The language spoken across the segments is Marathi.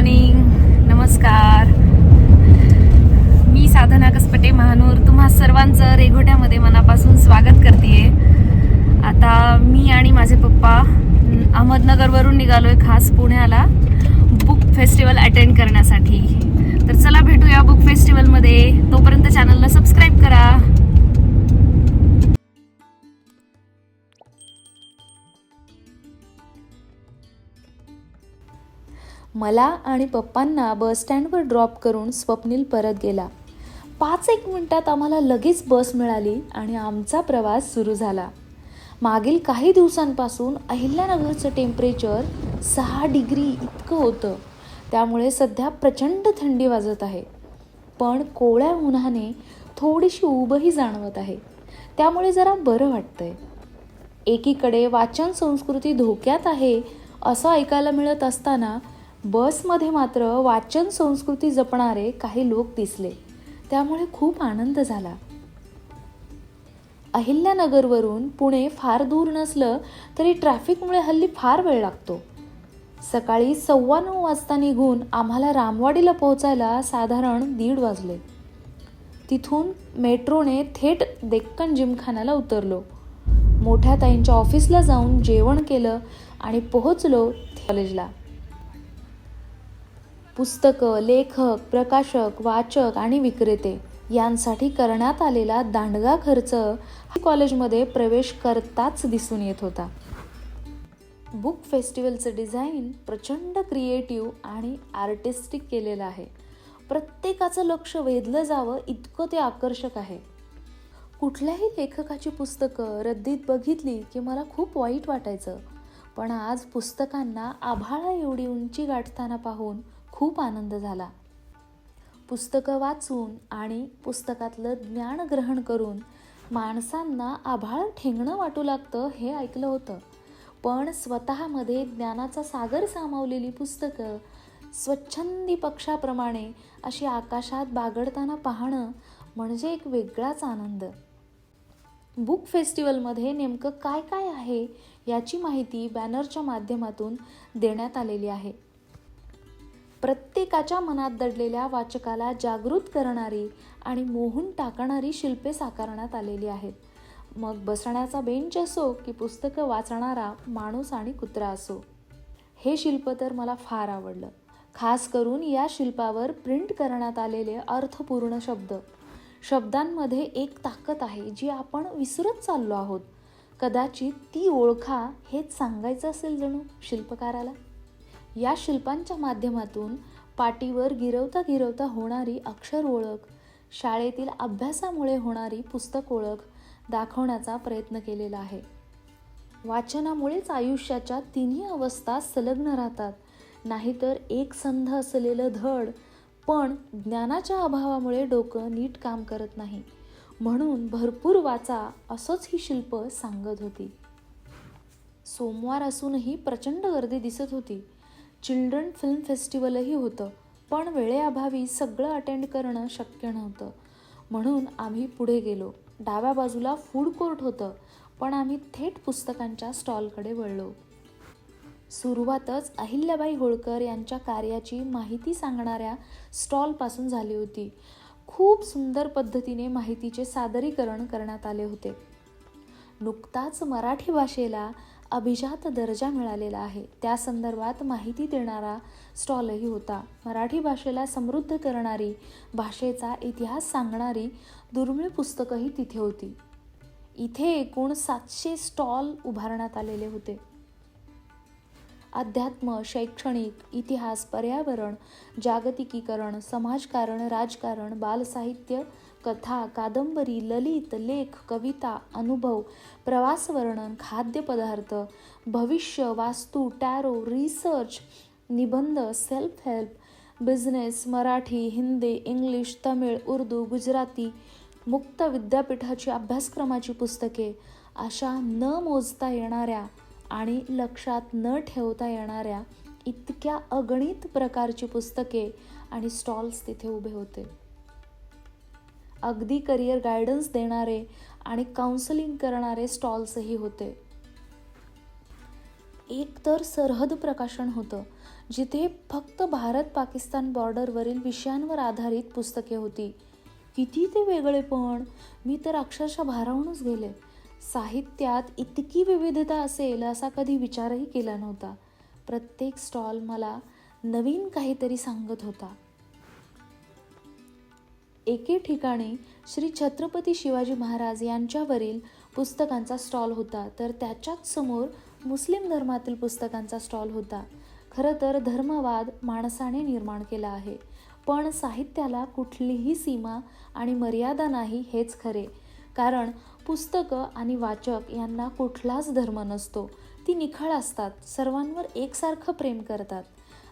मॉर्निंग नमस्कार. मी साधना कसपटे महानूर. तुम्हा सर्वांचं रेघोट्यामध्ये मनापासून स्वागत करते आता मी आणि माझे पप्पा अहमदनगरवरून अहमदनगरवरून निघालोय खास पुण्याला बुक फेस्टिवल अटेंड करण्यासाठी. तर चला भेटूया बुक फेस्टिवलमध्ये. मला आणि पप्पांना बसस्टँडवर ड्रॉप करून स्वप्नील परत गेला. पाच एक मिनटात आम्हाला लगेच बस मिळाली आणि आमचा प्रवास सुरू झाला. मागील काही दिवसांपासून अहिल्यानगरचं टेम्परेचर सहा डिग्री इतकं होतं. त्यामुळे सध्या प्रचंड थंडी वाजत आहे. पण कोवळ्या उन्हाने थोडीशी उबही जाणवत आहे. त्यामुळे जरा बरं वाटतंय. एकीकडे वाचन संस्कृती धोक्यात आहे असं ऐकायला मिळत असताना बसमध्ये मात्र वाचन संस्कृती जपणारे काही लोक दिसले. त्यामुळे खूप आनंद झाला. अहिल्यानगरवरून पुणे फार दूर नसलं तरी ट्रॅफिकमुळे हल्ली फार वेळ लागतो. सकाळी सव्वा नऊ वाजता निघून आम्हाला रामवाडीला पोहोचायला साधारण दीड वाजले. तिथून मेट्रोने थेट डेक्कन जिमखान्याला उतरलो. मोठ्या ताईंच्या ऑफिसला जाऊन जेवण केलं आणि पोहोचलो कॉलेजला पुस्तकं लेखक प्रकाशक वाचक आणि विक्रेते यांसाठी करण्यात आलेला दांडगा खर्च कॉलेजमध्ये प्रवेश करताच दिसून येत होता. बुक फेस्टिवलचं डिझाईन प्रचंड क्रिएटिव्ह आणि आर्टिस्टिक केलेलं आहे. प्रत्येकाचं लक्ष वेधलं जावं इतकं ते आकर्षक आहे. कुठल्याही लेखकाची पुस्तकं रद्दीत बघितली की मला खूप वाईट वाटायचं. पण आज पुस्तकांना आभाळा एवढी उंची गाठताना पाहून खूप आनंद झाला. पुस्तकं वाचून आणि पुस्तकातलं ज्ञान ग्रहण करून माणसांना आभाळ ठेंगणं वाटू लागतं हे ऐकलं होतं. पण स्वतःमध्ये ज्ञानाचा सागर सामावलेली पुस्तकं स्वच्छंदी पक्षाप्रमाणे अशी आकाशात बागडताना पाहणं म्हणजे एक वेगळाच आनंद. बुक फेस्टिवलमध्ये नेमकं काय काय आहे याची माहिती बॅनरच्या माध्यमातून देण्यात आलेली आहे. प्रत्येकाच्या मनात दडलेल्या वाचकाला जागृत करणारी आणि मोहून टाकणारी शिल्पे साकारण्यात आलेली आहेत. मग बसण्याचा बेंच असो की पुस्तकं वाचणारा माणूस आणि कुत्रा असो. हे शिल्प तर मला फार आवडलं. खास करून या शिल्पावर प्रिंट करण्यात आलेले अर्थपूर्ण शब्द. शब्दांमध्ये एक ताकद आहे जी आपण विसरत चाललो आहोत. कदाचित ती ओळखा हेच सांगायचं असेल जणू शिल्पकाराला? या शिल्पांच्या माध्यमातून पाटीवर गिरवता गिरवता होणारी अक्षर ओळख शाळेतील अभ्यासामुळे होणारी पुस्तक ओळख दाखवण्याचा प्रयत्न केलेला आहे. वाचनामुळेच आयुष्याच्या तिन्ही अवस्था संलग्न राहतात. नाहीतर एक संध असलेलं धड पण ज्ञानाच्या अभावामुळे डोकं नीट काम करत नाही. म्हणून भरपूर वाचा असंच ही शिल्प सांगत होती. सोमवार असूनही प्रचंड गर्दी दिसत होती. चिल्ड्रन फिल्म फेस्टिवलही होतं. पण वेळेअभावी सगळं अटेंड करणं शक्य नव्हतं. म्हणून आम्ही पुढे गेलो. डाव्या बाजूला फूड कोर्ट होतं पण आम्ही थेट पुस्तकांच्या स्टॉलकडे वळलो. सुरुवातच अहिल्याबाई होळकर यांच्या कार्याची माहिती सांगणाऱ्या स्टॉलपासून झाली होती. खूप सुंदर पद्धतीने माहितीचे सादरीकरण करण्यात आले होते. नुकताच मराठी भाषेला अभिजात दर्जा मिळालेला आहे. त्या संदर्भात माहिती देणारा स्टॉलही होता. मराठी भाषेला समृद्ध करणारी भाषेचा इतिहास सांगणारी दुर्मिळ पुस्तकंही तिथे होती. इथे एकूण सातशे स्टॉल उभारण्यात आलेले होते. अध्यात्म शैक्षणिक इतिहास पर्यावरण जागतिकीकरण समाजकारण राजकारण बालसाहित्य कथा कादंबरी ललित लेख कविता अनुभव प्रवासवर्णन खाद्यपदार्थ भविष्य वास्तू टॅरो रिसर्च निबंध self help business Marathi Hindi English Tamil Urdu Gujarati मुक्त विद्यापीठाची अभ्यासक्रमाची पुस्तके. अशा न मोजता येणाऱ्या आणि लक्षात न ठेवता येणाऱ्या इतक्या अगणित प्रकारची पुस्तके आणि स्टॉल्स तिथे उभे होते. अगदी करिअर गायडन्स देणारे आणि काउन्सलिंग करणारे स्टॉल्सही होते. एक तर सरहद प्रकाशन होतं जिथे फक्त भारत पाकिस्तान बॉर्डरवरील विषयांवर आधारित पुस्तके होती. किती ते वेगळे पण मी तर अक्षरशः भारावूनच गेले. साहित्यात इतकी विविधता असेल असा कधी विचारही केला नव्हता. प्रत्येक स्टॉल मला नवीन काहीतरी सांगत होता. एके ठिकाणी श्री छत्रपती शिवाजी महाराज यांच्यावरील पुस्तकांचा स्टॉल होता. तर त्याच्याच समोर मुस्लिम धर्मातील पुस्तकांचा स्टॉल होता. खरं तर धर्मवाद माणसाने निर्माण केला आहे. पण साहित्याला कुठलीही सीमा आणि मर्यादा नाही हेच खरे. कारण पुस्तकं आणि वाचक यांना कुठलाच धर्म नसतो. ती निखळ असतात सर्वांवर एकसारखं प्रेम करतात.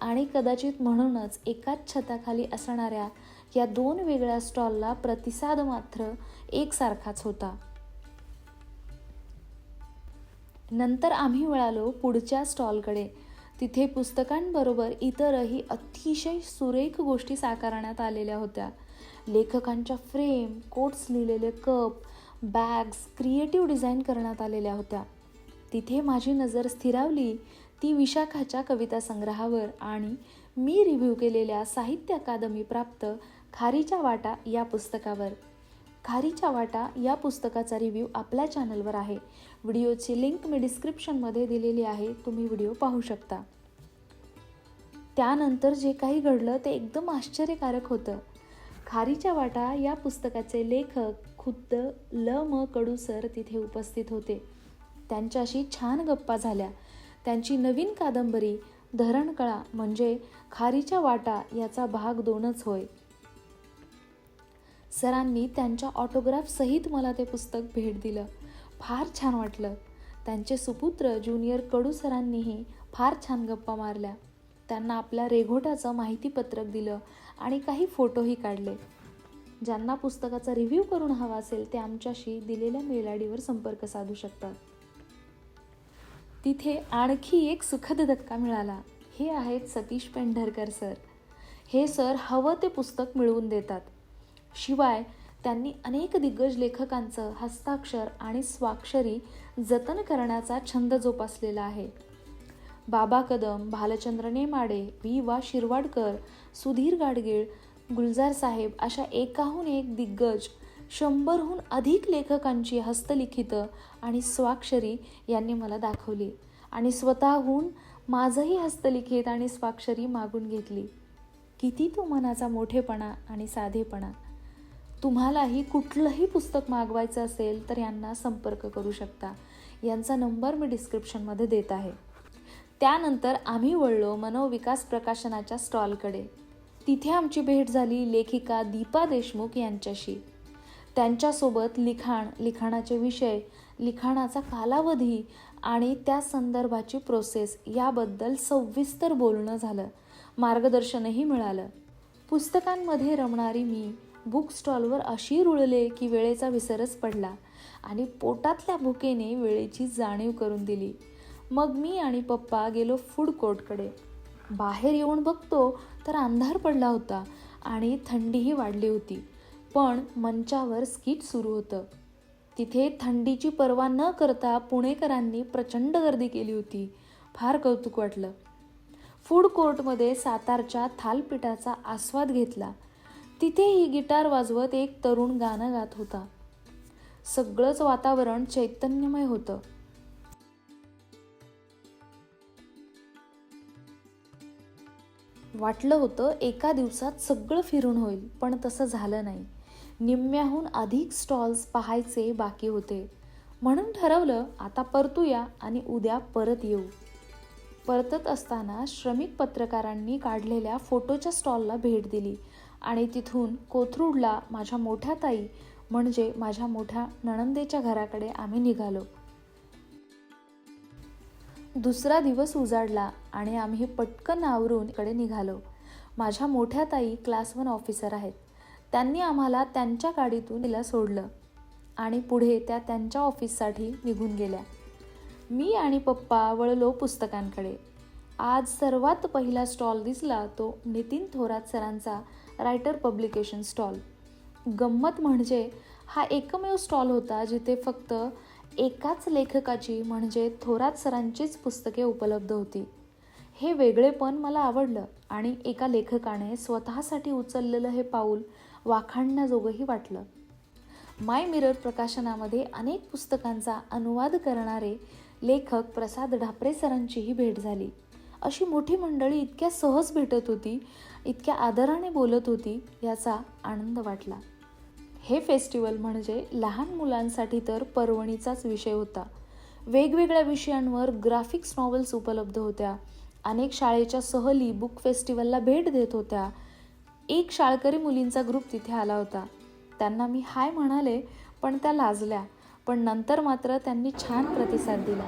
आणि कदाचित म्हणूनच एकाच छताखाली असणाऱ्या या दोन वेगळ्या स्टॉलला प्रतिसाद मात्र एकसारखाच होता. नंतर आम्ही वळालो पुढच्या स्टॉलकडे. तिथे पुस्तकांबरोबर इतरही अतिशय सुरेख गोष्टी साकारण्यात आलेल्या होत्या. लेखकांच्या फ्रेम कोट्स लिहिलेले कप बॅग्स क्रिएटिव्ह डिझाईन करण्यात आलेल्या होत्या. तिथे माझी नजर स्थिरावली ती विशाखाच्या कविता संग्रहावर आणि मी रिव्ह्यू केलेल्या साहित्य अकादमी प्राप्त खारीच्या वाटा या पुस्तकावर. खारीच्या वाटा या पुस्तकाचा रिव्ह्यू आपल्या चॅनलवर आहे. व्हिडिओची लिंक मी डिस्क्रिप्शनमध्ये दिलेली आहे. तुम्ही व्हिडिओ पाहू शकता. त्यानंतर जे काही घडलं ते एकदम आश्चर्यकारक होतं. खारीच्या वाटा या पुस्तकाचे लेखक खुद्द ल म कडू सर तिथे उपस्थित होते. त्यांच्याशी छान गप्पा झाल्या. त्यांची नवीन कादंबरी धरणकळा म्हणजे खारीच्या वाटा याचा भाग दोनच होय. सरांनी त्यांच्या ऑटोग्राफसहित मला ते पुस्तक भेट दिलं. फार छान वाटलं. त्यांचे सुपुत्र ज्युनियर कडू सरांनीही फार छान गप्पा मारल्या. त्यांना आपल्या रेघोट्याचं माहितीपत्रक दिलं आणि काही फोटोही काढले. ज्यांना पुस्तकाचा रिव्ह्यू करून हवा असेल ते आमच्याशी दिलेल्या मेल आय डीवर संपर्क साधू शकतात. तिथे आणखी एक सुखद धक्का मिळाला. हे आहेत सतीश पेंढरकर सर. हे सर हवं ते पुस्तक मिळवून देतात. शिवाय त्यांनी अनेक दिग्गज लेखकांचं हस्ताक्षर आणि स्वाक्षरी जतन करण्याचा छंद जोपासलेला आहे. बाबा कदम भालचंद्र नेमाडे व्ही. वा. शिरवाडकर सुधीर गाडगीळ गुलजार साहेब अशा एकाहून एक दिग्गज शंभरहून अधिक लेखकांची हस्तलिखित आणि स्वाक्षरी यांनी मला दाखवली आणि स्वतःहून माझंही हस्तलिखित आणि स्वाक्षरी मागून घेतली. किती तो मनाचा मोठेपणा आणि साधेपणा. तुम्हालाही कुठलंही पुस्तक मागवायचं असेल तर यांना संपर्क करू शकता. यांचा नंबर मी डिस्क्रिप्शनमध्ये देत आहे. त्यानंतर आम्ही वळलो मनोविकास प्रकाशनाच्या स्टॉलकडे. तिथे आमची भेट झाली लेखिका दीपा देशमुख यांच्याशी. त्यांच्यासोबत लिखाण लिखाणाचे विषय लिखाणाचा कालावधी आणि त्या संदर्भाची प्रोसेस याबद्दल सविस्तर बोलणं झालं. मार्गदर्शनही मिळालं. पुस्तकांमध्ये रमणारी मी बुक स्टॉलवर अशी रुळले की वेळेचा विसरच पडला आणि पोटातल्या भुकेने वेळेची जाणीव करून दिली. मग मी आणि पप्पा गेलो फूड कोर्टकडे बाहेर येऊन बघतो तर अंधार पडला होता आणि थंडीही वाढली होती. पण मंचावर स्किट सुरू होतं. तिथे थंडीची पर्वा न करता पुणेकरांनी प्रचंड गर्दी केली होती. फार कौतुक वाटलं. फूड कोर्टमध्ये सातारच्या थालपीठाचा आस्वाद घेतला. तिथेही गिटार वाजवत एक तरुण गाणं गात होता. सगळंच वातावरण चैतन्यमय होतं. वाटलं होतं एका दिवसात सगळं फिरून होईल पण तसं झालं नाही. निम्म्याहून अधिक स्टॉल्स पाहायचे बाकी होते. म्हणून ठरवलं आता परतूया आणि उद्या परत येऊ. परतत असताना श्रमिक पत्रकारांनी काढलेल्या फोटोच्या स्टॉलला भेट दिली. आणि तिथून कोथरूडला माझ्या मोठ्या ताई म्हणजे माझ्या मोठ्या नणंदेच्या घराकडे आम्ही निघालो. दुसरा दिवस उजाडला आणि आम्ही पटकन आवरून इकडे निघालो. माझ्या मोठ्या ताई क्लास वन ऑफिसर आहेत. त्यांनी आम्हाला त्यांच्या गाडीतून तिला सोडलं आणि पुढे त्या त्यांच्या ऑफिससाठी निघून गेल्या. मी आणि पप्पा वळलो पुस्तकांकडे. आज सर्वात पहिला स्टॉल दिसला तो नितीन थोरात सरांचा रायटर पब्लिकेशन स्टॉल. गंमत म्हणजे हा एकमेव स्टॉल होता जिथे फक्त एकाच लेखकाची म्हणजे थोरात सरांचीच पुस्तके उपलब्ध होती. हे वेगळेपण मला आवडलं आणि एका लेखकाने स्वतःसाठी उचललेलं हे पाऊल वाखाणण्याजोगंही वाटलं. माय मिरर प्रकाशनामध्ये अनेक पुस्तकांचा अनुवाद करणारे लेखक प्रसाद ढापरे सरांचीही भेट झाली. अशी मोठी मंडळी इतक्या सहज भेटत होती इतक्या आदराने बोलत होती याचा आनंद वाटला. हे फेस्टिवल म्हणजे लहान मुलांसाठी तर पर्वणीचाच विषय होता. वेगवेगळ्या विषयांवर ग्राफिक्स नॉवेल्स उपलब्ध होत्या. अनेक शाळेच्या सहली बुक फेस्टिवलला भेट देत होत्या. एक शाळकरी मुलींचा ग्रुप तिथे आला होता. त्यांना मी हाय म्हणाले पण त्या लाजल्या. पण नंतर मात्र त्यांनी छान प्रतिसाद दिला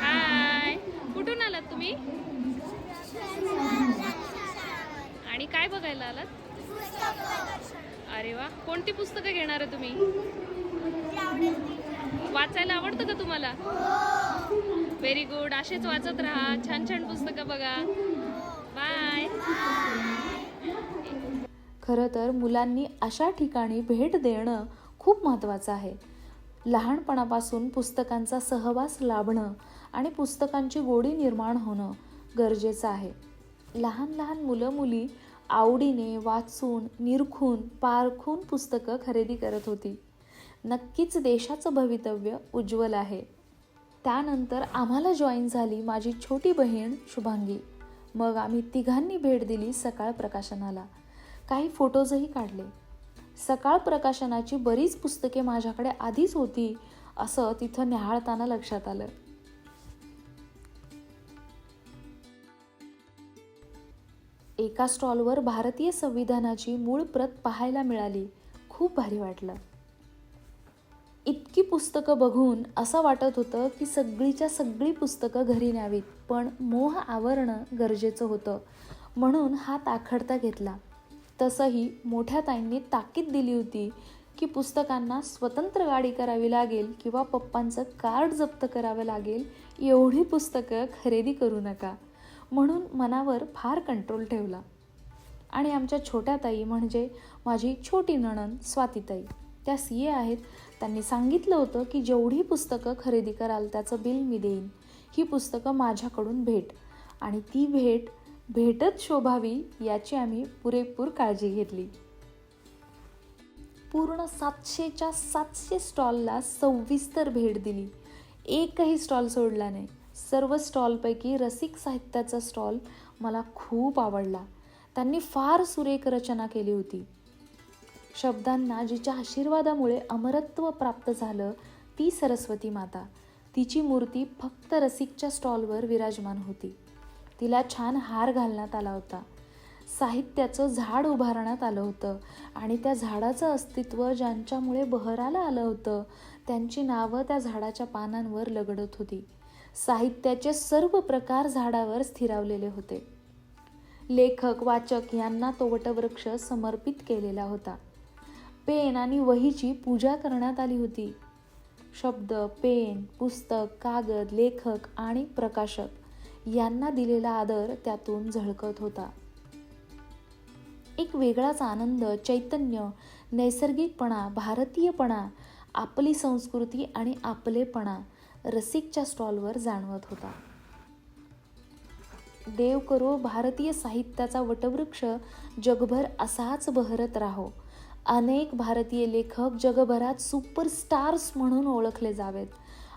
हाय कुठून आलात तुम्ही आणि काय बघायला आलात? अरे वा. कोणती पुस्तकं घेणार आहे तुम्ही? वाचायला आवडतं का तुम्हाला? व्हेरी गुड असेच वाचत राहा. छान छान पुस्तकं बघा. बाय खरं तर मुलांनी अशा ठिकाणी भेट देणं खूप महत्त्वाचं आहे. लहानपणापासून पुस्तकांचा सहवास लाभणं आणि पुस्तकांची गोडी निर्माण होणं गरजेचं आहे. लहान लहान मुलं मुली आवडीने वाचून निरखून पारखून पुस्तकं खरेदी करत होती. नक्कीच देशाचं भवितव्य उज्ज्वल आहे. त्यानंतर आम्हाला जॉईन झाली माझी छोटी बहीण शुभांगी. मग आम्ही तिघांनी भेट दिली सकाळ प्रकाशनाला. काही फोटोजही काढले. सकाळ प्रकाशनाची बरीच पुस्तके माझ्याकडे आधीच होती असं तिथं न्याहाळताना लक्षात आलं. एका स्टॉलवर भारतीय संविधानाची मूळ प्रत पाहायला मिळाली. खूप भारी वाटलं. इतकी पुस्तकं बघून असं वाटत होतं की सगळीच्या सगळी पुस्तकं घरी न्यावीत पण मोह आवरणं गरजेचं होतं. म्हणून हात आखडता घेतला. तसंही मोठ्या ताईंनी ताकीद दिली होती की पुस्तकांना स्वतंत्र गाडी करावी लागेल किंवा पप्पांचं कार्ड जप्त करावं लागेल एवढी पुस्तकं खरेदी करू नका. म्हणून मनावर फार कंट्रोल ठेवला. आणि आमच्या छोट्या ताई म्हणजे माझी छोटी नणन स्वातीताई त्या सी ए आहेत. त्यांनी सांगितलं होतं की जेवढी पुस्तकं खरेदी कराल त्याचं बिल मी देईन. ही पुस्तकं माझ्याकडून भेट. आणि ती भेट भेटत शोभावी याची आम्ही पुरेपूर काळजी घेतली. पूर्ण सातशेच्या सातशे स्टॉलला सविस्तर भेट दिली. एकही स्टॉल सोडला नाही. सर्व स्टॉलपैकी रसिक साहित्याचा स्टॉल मला खूप आवडला. त्यांनी फार सुरेख रचना केली होती. शब्दांना जिच्या आशीर्वादामुळे अमरत्व प्राप्त झालं ती सरस्वती माता. तिची मूर्ती फक्त रसिकच्या स्टॉलवर विराजमान होती. तिला छान हार घालण्यात आला होता. साहित्याचं झाड उभारण्यात आलं होतं आणि त्या झाडाचं अस्तित्व ज्यांच्यामुळे बहराला आलं होतं त्यांची नावं त्या झाडाच्या पानांवर लगडत होती. साहित्याचे सर्व प्रकार झाडावर स्थिरावलेले होते. लेखक वाचक यांना तो वटवृक्ष समर्पित केलेला होता. पेन आणि वहीची पूजा करण्यात आली होती. शब्द पेन पुस्तक कागद लेखक आणि प्रकाशक यांना दिलेला आदर त्यातून झळकत होता. एक वेगळाच आनंद चैतन्य नैसर्गिकपणा भारतीयपणा आपली संस्कृती आणि आपलेपणा रसिकच्या स्टॉलवर जाणवत होता. देव करो भारतीय साहित्याचा वटवृक्ष जगभर असाच बहरत राहो. अनेक भारतीय लेखक जगभरात सुपरस्टार्स म्हणून ओळखले जावेत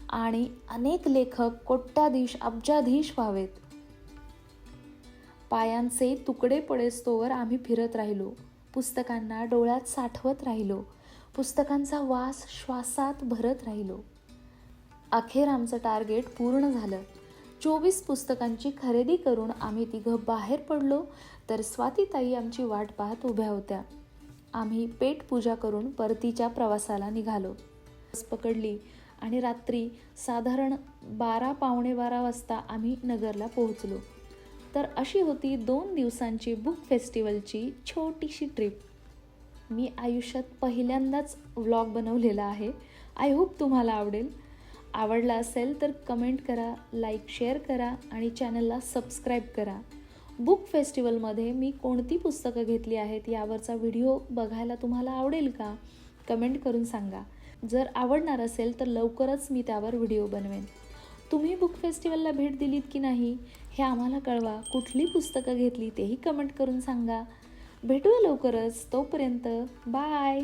आणि अनेक लेखक कोट्याधीश अब्जाधीश व्हावेत. पायांचे तुकडे पडेस्तोवर आम्ही फिरत राहिलो. पुस्तकांना डोळ्यात साठवत राहिलो. पुस्तकांचा वास श्वासात भरत राहिलो. अखेर आमचं टार्गेट पूर्ण झालं. चोवीस पुस्तकांची खरेदी करून आम्ही तिघं बाहेर पडलो तर स्वातीताई आमची वाट पाहत उभ्या होत्या. आम्ही पेट पूजा करून परतीच्या प्रवासाला निघालो. बस पकडली आणि रात्री साधारण बारा पावणे बारा वाजता आम्ही नगरला पोहोचलो. तर अशी होती दोन दिवसांची बुक फेस्टिवलची छोटीशी ट्रिप. मी आयुष्यात पहिल्यांदाच व्लॉग बनवलेला आहे. आय होप तुम्हाला आवडेल. आवडला असेल तर कमेंट करा लाईक शेअर करा आणि चॅनलला सबस्क्राईब करा. बुक फेस्टिवलमध्ये मी कोणती पुस्तकं घेतली आहेत यावरचा व्हिडिओ बघायला तुम्हाला आवडेल का? कमेंट करून सांगा. जर आवडणार असेल तर लवकरच मी त्यावर व्हिडिओ बनवेन. तुम्ही बुक फेस्टिवलला भेट दिलीत की नाही हे आम्हाला कळवा. कुठली पुस्तकं घेतली तेही कमेंट करून सांगा. भेटूया लवकरच. तोपर्यंत बाय!